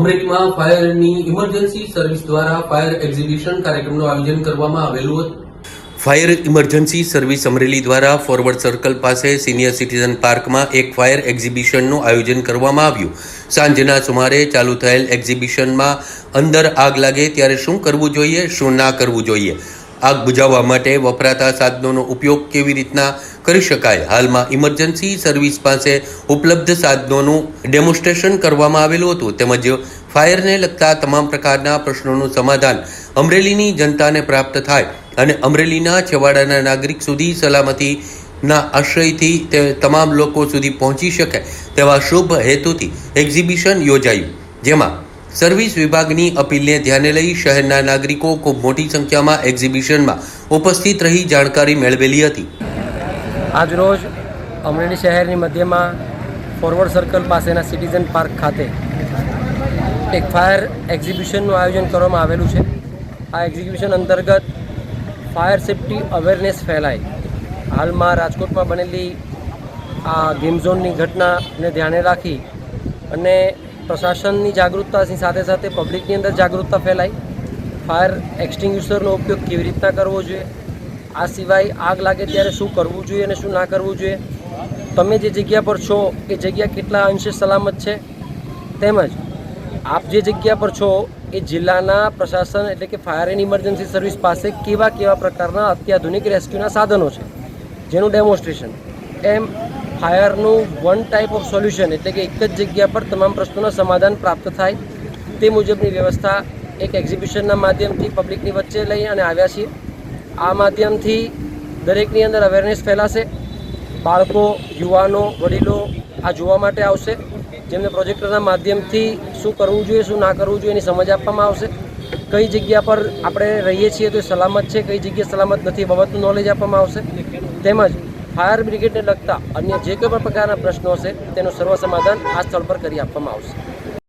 અમરેલીમાં ફાયરની emergency service દ્વારા ફાયર એક્ઝિબિશન કાર્યક્રમનું આયોજન કરવામાં આવેલું હતું. ફાયર ઇમરજન્સી સર્વિસ અમરેલી દ્વારા ફોરવર્ડ સર્કલ પાસે સિનિયર સિટીઝન પાર્કમાં એક ફાયર એક્ઝિબિશનનું આયોજન કરવામાં આવ્યું. સાંજના સુમારે ચાલુ થયેલ એક્ઝિબિશનમાં અંદર આગ લાગે ત્યારે શું કરવું જોઈએ, શું ના કરવું જોઈએ? આગ બુઝાવવા માટે વપરાતા સાધનોનો ઉપયોગ કેવી રીતના કરી શકાય? હાલમાં ઇમરજન્સી સર્વિસ પાસે ઉપલબ્ધ સાધનોનું ડેમોન્સ્ટ્રેશન કરવામાં આવેલું હતું. તેમજ ફાયરને લગતા તમામ પ્રકારના પ્રશ્નોનું સમાધાન અમરેલીની જનતાને પ્રાપ્ત થાય અને અમરેલીના છેવાડાના નાગરિક સુધી સલામતીના આશ્રયથી તે તમામ લોકો સુધી પહોંચી શકે તેવા શુભ હેતુથી એક્ઝિબિશન યોજાયું. જેમાં સર્વિસ વિભાગની અપીલને ધ્યાને લઈ શહેરના નાગરિકો ખૂબ મોટી સંખ્યામાં એક્ઝિબિશનમાં ઉપસ્થિત રહી જાણકારી મેળવેલી હતી. આજરોજ અમરેલી શહેરની મધ્યમાં ફોરવર્ડ સર્કલ પાસેના સિટીઝન પાર્ક ખાતે એક ફાયર એક્ઝિબિશનનું આયોજન કરવામાં આવેલું છે. આ એક્ઝિબિશન અંતર્ગત ફાયર સેફટી અવેરનેસ ફેલાય. હાલમાં રાજકોટમાં બનેલી આ ગેમ ઝોનની ઘટનાને ધ્યાને રાખી અને પ્રશાસનની જાગૃતતાની સાથે સાથે પબ્લિકની અંદર જાગૃતતા ફેલાય. ફાયર એક્સટિંગ્યુશરનો ઉપયોગ કેવી રીતના કરવો જોઈએ? આ સિવાય આગ લાગે ત્યારે શું કરવું જોઈએ અને શું ના કરવું જોઈએ? તમે જે જગ્યા પર છો, એ જગ્યા કેટલા અંશે સલામત છે? તેમજ આપ જે જગ્યા પર છો, એ જિલ્લાના પ્રશાસન એટલે કે ફાયર એન્ડ ઇમરજન્સી સર્વિસ પાસે કેવા કેવા પ્રકારના અત્યાધુનિક રેસ્ક્યુના સાધનો છે? જેનું ડેમોન્સ્ટ્રેશન, એમ ફાયરનું વન ટાઈપ ઓફ સોલ્યુશન એટલે કે એક જ જગ્યા પર તમામ પ્રશ્નોના સમાધાન પ્રાપ્ત થાય, તે મુજબની વ્યવસ્થા એક એક્ઝિબિશનના માધ્યમથી પબ્લિકની વચ્ચે લઈ અને આવ્યા છીએ. આ માધ્યમથી દરેકની અંદર અવેરનેસ ફેલાશે. બાળકો, યુવાનો, વડીલો આ જોવા માટે આવશે. જેમને પ્રોજેક્ટરના માધ્યમથી શું કરવું જોઈએ, શું ના કરવું જોઈએ એની સમજ આપવામાં આવશે. કઈ જગ્યા પર આપણે રહીએ છીએ તો સલામત છે, કઈ જગ્યા સલામત નથી બાબતનું નોલેજ આપવામાં આવશે. તેમજ ફાયર બ્રિગેડને લગતા અન્ય જે કોઈ પણ પ્રકારના પ્રશ્નો હશે, તેનું સર્વ સમાધાન આ સ્થળ પર કરી આપવામાં આવશે.